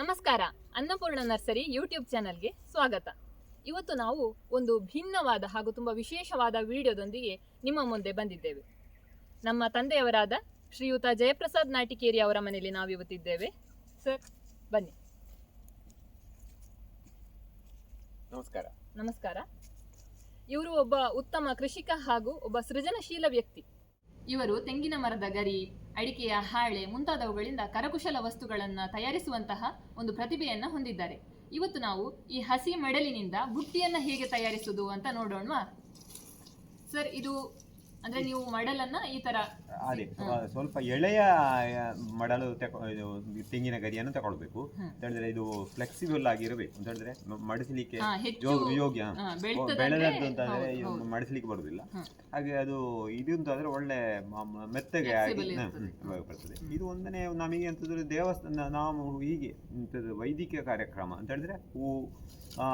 ನಮಸ್ಕಾರ Annapurna nursery YouTube ಚಾನಲ್ಗೆ ಸ್ವಾಗತ. ಇವತ್ತು ನಾವು ಒಂದು ಭಿನ್ನವಾದ ಹಾಗೂ ತುಂಬ ವಿಶೇಷವಾದ ವಿಡಿಯೋದೊಂದಿಗೆ ನಿಮ್ಮ ಮುಂದೆ ಬಂದಿದ್ದೇವೆ. ನಮ್ಮ ತಂದೆಯವರಾದ ಶ್ರೀಯುತ ಜಯಪ್ರಸಾದ್ ನಾಟಿಕೇರಿ ಅವರ ಮನೆಯಲ್ಲಿ ನಾವು ಇವತ್ತಿದ್ದೇವೆ. ಸರ್ ಬನ್ನಿ. ನಮಸ್ಕಾರ. ನಮಸ್ಕಾರ. ಇವರು ಒಬ್ಬ ಉತ್ತಮ ಕೃಷಿಕ ಹಾಗೂ ಒಬ್ಬ ಸೃಜನಶೀಲ ವ್ಯಕ್ತಿ. ಇವರು ತೆಂಗಿನ ಮರದ ಗರಿ ಅಡಿಕೆಯ ಹಾಳೆ ಮುಂತಾದವುಗಳಿಂದ ಕರಕುಶಲ ವಸ್ತುಗಳನ್ನು ತಯಾರಿಸುವಂತಹ ಒಂದು ಪ್ರತಿಭೆಯನ್ನು ಹೊಂದಿದ್ದಾರೆ. ಇವತ್ತು ನಾವು ಈ ಹಸಿ ಮಡಲಿನಿಂದ ಬುಟ್ಟಿಯನ್ನು ಹೇಗೆ ತಯಾರಿಸುವುದು ಅಂತ ನೋಡೋಣ ಸರ್, ಇದು ಅಂದ್ರೆ ನೀವು ಮಡಲನ್ನು ಈ ತರ ಅದೇ ಸ್ವಲ್ಪ ಎಳೆಯ ಮಡಲು ಇದು ತೆಂಗಿನ ಗರಿಯನ್ನು ತಗೊಳ್ಬೇಕು. ಅಂತ ಹೇಳಿದ್ರೆ ಇದು ಫ್ಲೆಕ್ಸಿಬಲ್ ಆಗಿರಬೇಕು. ಅಂತ ಹೇಳಿದ್ರೆ ಮಡಿಸಲಿಕ್ಕೆ ಹಾ, ಹೆಚ್ಚು ಯೋಗ್ಯ ಯೋಗ್ಯ. ಹಾ, ಹಾ. ಬೆಳ್ತದಂದ್ರೆ- ಬೆಳೆದದ್ದು ಅಂತ ಅಂದ್ರೆ ಹೌದು. ಮಡಿಸಲಿಕ್ಕೆ ಬರುದಿಲ್ಲ. ಹಾಗೆ ಅದು ಇದು ಅಂತಾದ್ರೆ ಒಳ್ಳೆ ಮ- ಮ- ಮೆತ್ತಗೆ ಆಗಿ Flexible ಹ್ಮ್, ಇರ್ತದೆ. ಹ್ಮ್, ಬರ್ತದೆ ಇದು ಒಂದನೇ ನಮಗೆ ಅಂತಂದ್ರೆ ದೇವಸ್ಥಾನ ನಾವು ಹೀಗೆ ಇಂಥದ್ದು ವೈದ್ಯಕೀಯ ಕಾರ್ಯಕ್ರಮ ಅಂತ ಹೇಳಿದ್ರೆ ಹೂ ಆ,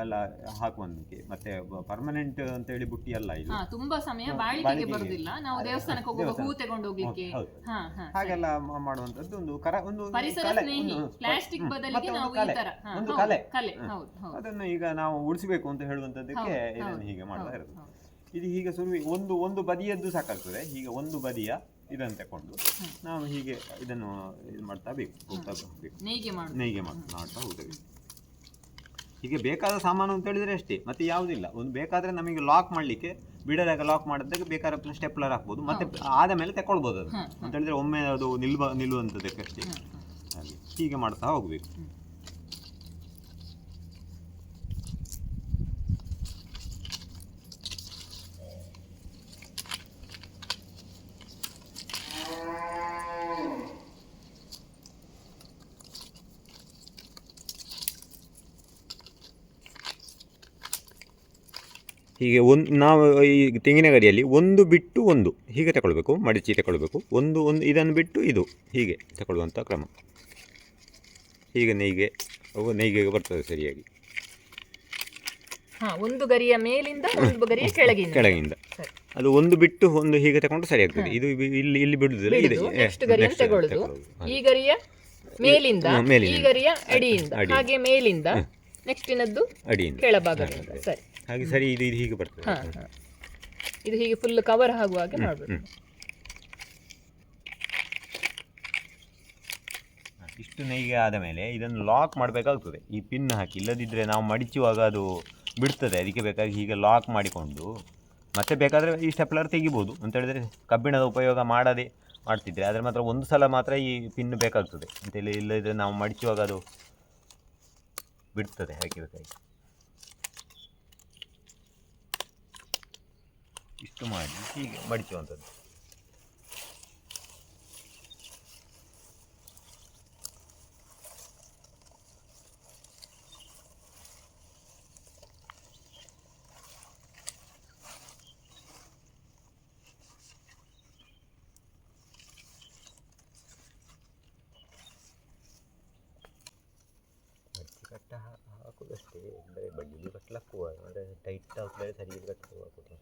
ಎಲ್ಲ ಹಾಕುವಂತೆ ಮತ್ತೆ ಪರ್ಮನೆಂಟ್ ಅಂತ ಹೇಳಿ ಬುಟ್ಟಿ ಅಲ್ಲ ಇದು. ಹಾ, ತುಂಬಾ ಸಮಯ ಬಾಳಿಕೆಗೆ ಬಾಳಿಕೆಗೆ. ಬರುದಿಲ್ಲ. ನಾವು ದೇವಸ್ಥಾನಕ್ಕೆ ಹೂ ದೇವಸ್ಥಾನ. ತಗೊಂಡು ಹೋಗ್ಲಿಕ್ಕೆ ಹೌದು. ಹಾ ಹಾ ಹಾಗೆಲ್ಲ ಮಾಡುವಂತದ್ದು ಒಂದು ಕರ ಒಂದು ಪರಿಸರ ಸ್ನೇಹಿ ಒಂದು- ಪ್ಲಾಸ್ಟಿಕ್ ಬದಲಿಗೆ ನಾವು ಈ ಕಲೆ, ತರ. ಹಾ, ಒಂದು ಹೌದು, ಕಲೆ. ಕಲೆ. ಹ್ಮ್. ಹೌದು ಹೌದು. ಅದನ್ನು ಈಗ ನಾವು ಉಳಿಸಬೇಕು ಅಂತ ಹೇಳುವಂತದ್ದಕ್ಕೆ ಇದನ್ನು ಹೀಗೆ ಮಾಡ್ತಾ ಇರೋದು ಇದು ಹೀಗೆ ಸುರುವಿ ಒಂದು ಒಂದು ಬದಿಯದ್ದು ಸಾಕಾಗ್ತದೆ. ಹೀಗೆ ಒಂದು ಬದಿಯ ಇದನ್ನು ತಕೊಂಡು ನಾವು ಹೀಗೆ ಇದನ್ನು ಇದು ಮಾಡ್ತಾ ಬೇಕು ಹೋಗ್ತಾ ಬೇಕು. ನೇಯ್ಗೆ ಮಾಡುದು ನೇಯ್ಗೆ ಮಾಡ್ತಾ ಮಾಡ್ತಾ ಹೋಗ್ತೇವೆ ಹೀಗೆ ಬೇಕಾದ ಸಾಮಾನು ಅಂತ ಹೇಳಿದರೆ ಅಷ್ಟೇ ಮತ್ತೆ ಯಾವುದಿಲ್ಲ. ಒಂದು ಬೇಕಾದರೆ ನಮಗೆ ಲಾಕ್ ಮಾಡಲಿಕ್ಕೆ ಬಿಡದಾಗ ಲಾಕ್ ಮಾಡಿದಾಗ ಬೇಕಾದ ಸ್ಟೆಪ್ಲರ್ ಹಾಕ್ಬೋದು ಮತ್ತೆ ಆದ ಮೇಲೆ ತಗೊಳ್ಬೋದು ಅದು ಅಂತ ಹೇಳಿದ್ರೆ ಒಮ್ಮೆ ಅದು ನಿಲ್ಬ ನಿಲ್ಲುವಂಥದ್ದಕ್ಕೆ ಅಷ್ಟೇ. ಹ್ಮ್, ಹ್ಮ್. ಹಾಗೆ ಹೀಗೆ ಮಾಡ್ತಾ ಹೋಗ್ಬೇಕು. ಹೀಗೆ ಒಂದು ನಾವು ಈ ತೆಂಗಿನ ಗರಿಯಲ್ಲಿ ಒಂದು ಬಿಟ್ಟು ಒಂದು ಹೀಗೆ ತಗೊಳ್ಬೇಕು ಮಡಚಿ ತಗೊಳ್ಬೇಕು ಒಂದು ಒಂದು ಇದನ್ನು ಬಿಟ್ಟು ಇದು ಹೀಗೆ ತಗೊಳ್ಳುವಂಥ ಕ್ರಮ. ಹೀಗೆ ನೇಯ್ಗೆ ಅವು ನೇಯ್ಗೆಗೆ ಬರ್ತದೆ ಸರಿಯಾಗಿ. ಒಂದು ಗರಿಯ ಮೇಲಿಂದ ಒಂದು ಗರಿಯ ಕೆಳಗಿಂದ. ಕೆಳಗಿಂದ. ಅದು ಒಂದು ಬಿಟ್ಟು ಒಂದು ಹೀಗೆ ತಗೊಂಡು ಸರಿ ಆಗ್ತದೆ ಇದು ಇಲ್ಲಿ ಇಲ್ಲಿ ಬಿಡುದಿಲ್ಲ ಇದೆ ಈ ಗರಿಯ ಮೇಲಿಂದ ಈ ಗರಿಯ ಅಡಿಯಿಂದ ಅಡಿ. ಹಾಗೆ ಮೇಲಿಂದ ನೆಕ್ಸ್ಟಿನದ್ದು ಅಡಿಯಿಂದ. ಕೆಳಭಾಗ ಸರಿ. ಹಾಗೆ ಸರಿ ಇದು ಇದು ಹೀಗೆ ಬರ್ತದೆ. ಹಾ ಹಾ. ಇದು ಹೀಗೆ ಫುಲ್ ಕವರ್ ಆಗುವ ಹಾಗೆ ಮಾಡಬೇಕು. ಇಷ್ಟು ನೈಗೆ ಆದ ಮೇಲೆ ಇದನ್ನು ಲಾಕ್ ಮಾಡಬೇಕಾಗ್ತದೆ. ಈ ಪಿನ್ ಹಾಕಿ ಇಲ್ಲದಿದ್ದರೆ ನಾವು ಮಡಿಚುವಾಗ ಅದು ಬಿಡ್ತದೆ. ಅದಕ್ಕೆ ಬೇಕಾಗಿ ಹೀಗೆ ಲಾಕ್ ಮಾಡಿಕೊಂಡು ಮತ್ತೆ ಬೇಕಾದರೆ ಈ ಸ್ಟೆಪ್ಲರ್ ತೆಗಿಬೋದು. ಅಂತ ಹೇಳಿದ್ರೆ ಕಬ್ಬಿಣದ ಉಪಯೋಗ ಮಾಡದೆ ಮಾಡ್ತಿದ್ರೆ ಆದರೆ ಮಾತ್ರ ಒಂದು ಸಲ ಮಾತ್ರ ಈ ಪಿನ್ ಬೇಕಾಗ್ತದೆ. ಅಂತೇಳಿ ಇಲ್ಲದಿದ್ದರೆ ನಾವು ಮಡಿಚುವಾಗ ಅದು ಬಿಡ್ತದೆ ಹಾಗೆ ಬೇಕಾಗಿ ಇಷ್ಟು ಮಾಡಿ ಹೀಗೆ ಮಡಿಚುವಂಥದ್ದು ಹಾಕೋದಷ್ಟೇ ಅಂದರೆ ಬಡ್ಡಿಲಿ ಕಟ್ಲಕ್ಕುವ ಅಂದರೆ ಟೈಟ್ ಹಾಕಿದ್ರೆ ಸರಿ ಕಟ್ಟು ಹಾಕೋದು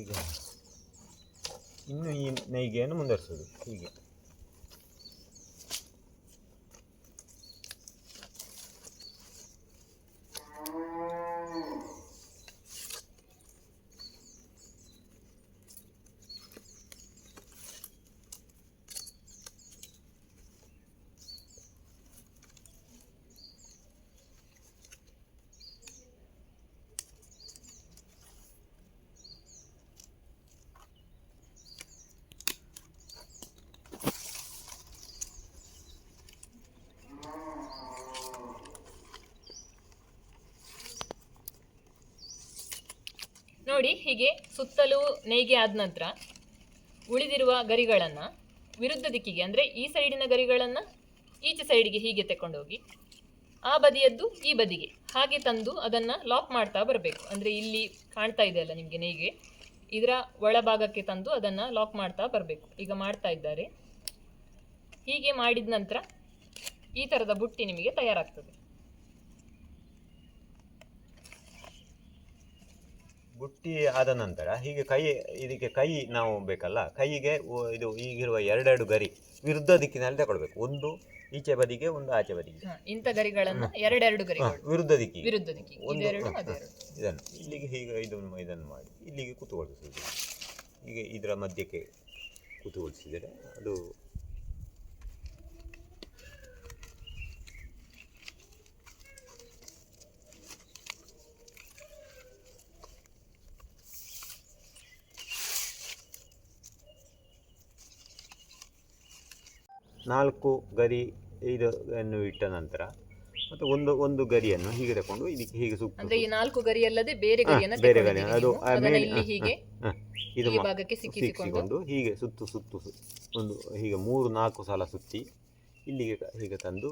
ಈಗ ಇನ್ನು ಈ ನೈಗೆಯನ್ನು ಮುಂದುವರಿಸೋದು? ಹೀಗೆ. ನೋಡಿ ಹೀಗೆ ಸುತ್ತಲೂ ನೇಯ್ಗೆ ಆದ ನಂತರ ಉಳಿದಿರುವ ಗರಿಗಳನ್ನು ವಿರುದ್ಧ ದಿಕ್ಕಿಗೆ, ಅಂದರೆ ಈ ಸೈಡಿನ ಗರಿಗಳನ್ನು ಈಚೆ ಸೈಡಿಗೆ ಹೀಗೆ ತಕೊಂಡೋಗಿ ಆ ಬದಿಯದ್ದು ಈ ಬದಿಗೆ ಹಾಗೆ ತಂದು ಅದನ್ನು ಲಾಕ್ ಮಾಡ್ತಾ ಬರಬೇಕು. ಅಂದರೆ ಇಲ್ಲಿ ಕಾಣ್ತಾ ಇದೆ ಅಲ್ಲ ನಿಮಗೆ ನೇಯ್ಗೆ? ಇದರ ಒಳಭಾಗಕ್ಕೆ ತಂದು ಅದನ್ನು ಲಾಕ್ ಮಾಡ್ತಾ ಬರಬೇಕು. ಈಗ ಮಾಡ್ತಾ ಇದ್ದಾರೆ. ಹೀಗೆ ಮಾಡಿದ ನಂತರ ಈ ಥರದ ಬುಟ್ಟಿ ನಿಮಗೆ ತಯಾರಾಗ್ತದೆ. ಬುಟ್ಟಿ ಆದ ನಂತರ ಹೀಗೆ ಕೈ ಇದಕ್ಕೆ ಕೈ ನಾವು ಬೇಕಲ್ಲ ಕೈಗೆ ಇದು ಈಗಿರುವ ಎರಡೆರಡು ಗರಿ ವಿರುದ್ಧ ದಿಕ್ಕಿನಲ್ಲಿ ತಗೊಳ್ಬೇಕು. ಒಂದು ಈಚೆ ಬದಿಗೆ ಒಂದು ಆಚೆ ಬದಿಗೆ. ಇಂಥ ಗರಿಗಳನ್ನು ಎರಡೆರಡು ಗರಿ ವಿರುದ್ಧ ದಿಕ್ಕಿ ವಿರುದ್ಧ ದಿಕ್ಕಿ ಒಂದು ಇದನ್ನು. ಇಲ್ಲಿಗೆ ಹೀಗೆ ಇದನ್ನು ಇದನ್ನು ಮಾಡಿ ಇಲ್ಲಿಗೆ ಕೂತುಗೊಳಿಸುವುದು ಹೀಗೆ ಇದರ ಮಧ್ಯಕ್ಕೆ ಕೂತುಗೊಳಿಸಿದರೆ ಅದು ನಾಲ್ಕು ಗರಿ ಇದನ್ನು ಇಟ್ಟ ನಂತರ ಮತ್ತು ಒಂದು ಒಂದು ಗರಿಯನ್ನು ಹೀಗೆ ತಗೊಂಡು ಇದಕ್ಕೆ ಹೀಗೆ ಸುತ್ತ ಅಂದ್ರೆ ಈ ನಾಲ್ಕು ಗರಿ ಅಲ್ಲದೆ ಬೇರೆ ಗರಿಯನ್ನು ಬೇರೆ ಗರಿ. ಅದು ಇಲ್ಲಿ ಹೀಗೆ ಇದು ಭಾಗಕ್ಕೆ ಸಿಕ್ಕಿಸಿಕೊಂಡು ಹೀಗೆ ಸುತ್ತು ಸುತ್ತು ಒಂದು ಹೀಗೆ ಮೂರು ನಾಲ್ಕು ಸಲ ಸುತ್ತಿ ಇಲ್ಲಿಗೆ ಹೀಗೆ ತಂದು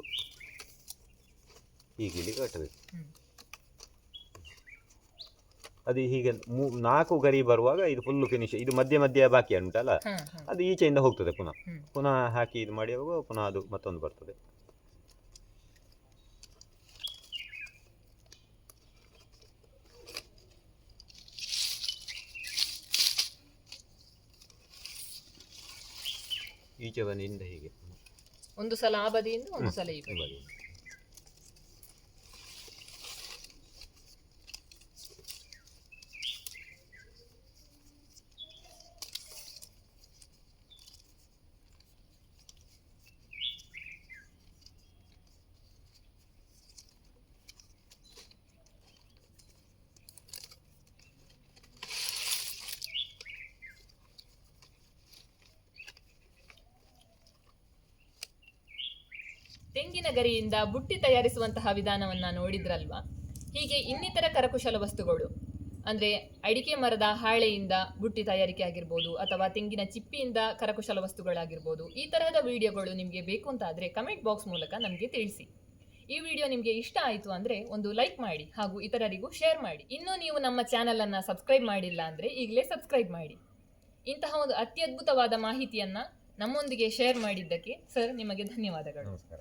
ಹೀಗೆ ಇಲ್ಲಿ ಕಟ್ಟಬೇಕು. ಅದು ಹೀಗೆ ಮೂ ನಾಲ್ಕು ಗರಿ ಬರುವಾಗ ಇದು ಫುಲ್ಲು ಫಿನಿಶ್ ಇದು ಮಧ್ಯ ಮಧ್ಯ ಬಾಕಿ ಉಂಟಲ್ಲ. ಅದು ಈಚೆಯಿಂದ ಹೋಗ್ತದೆ ಪುನಃ. ಪುನಃ ಹಾಕಿ ಇದು ಮಾಡಿ ಪುನಃ ಅದು ಮತ್ತೊಂದು ಬರ್ತದೆ. ಈಚೆ ಬಂದಿಂದ ಹೀಗೆ. ಒಂದು ಸಲ ಆ ಬದಿಯಿಂದ ಒಂದು ಸಲ ಈ ಈ ತೆಂಗಿನ ಗರಿಯಿಂದ ಬುಟ್ಟಿ ತಯಾರಿಸುವಂತಹ ವಿಧಾನವನ್ನ ನೋಡಿದ್ರಲ್ವಾ? ಹೀಗೆ ಇನ್ನಿತರ ಕರಕುಶಲ ವಸ್ತುಗಳು, ಅಂದ್ರೆ ಅಡಿಕೆ ಮರದ ಹಾಳೆಯಿಂದ ಬುಟ್ಟಿ ತಯಾರಿಕೆ ಆಗಿರ್ಬೋದು ಅಥವಾ ತೆಂಗಿನ ಚಿಪ್ಪಿಯಿಂದ ಕರಕುಶಲ ವಸ್ತುಗಳಾಗಿರ್ಬೋದು, ಈ ತರಹದ ವಿಡಿಯೋಗಳು ನಿಮಗೆ ಬೇಕು ಅಂತ ಆದ್ರೆ ಕಮೆಂಟ್ ಬಾಕ್ಸ್ ಮೂಲಕ ನಮಗೆ ತಿಳಿಸಿ. ಈ ವಿಡಿಯೋ ನಿಮಗೆ ಇಷ್ಟ ಆಯಿತು ಅಂದ್ರೆ ಒಂದು ಲೈಕ್ ಮಾಡಿ ಹಾಗೂ ಇತರರಿಗೂ ಶೇರ್ ಮಾಡಿ. ಇನ್ನೂ ನೀವು ನಮ್ಮ ಚಾನೆಲ್ ಅನ್ನ ಸಬ್ಸ್ಕ್ರೈಬ್ ಮಾಡಿಲ್ಲ ಅಂದ್ರೆ ಈಗಲೇ ಸಬ್ಸ್ಕ್ರೈಬ್ ಮಾಡಿ. ಇಂತಹ ಒಂದು ಅತ್ಯದ್ಭುತವಾದ ಮಾಹಿತಿಯನ್ನ ನಮ್ಮೊಂದಿಗೆ ಶೇರ್ ಮಾಡಿದ್ದಕ್ಕೆ ಸರ್ ನಿಮಗೆ ಧನ್ಯವಾದಗಳು. ನಮಸ್ಕಾರ.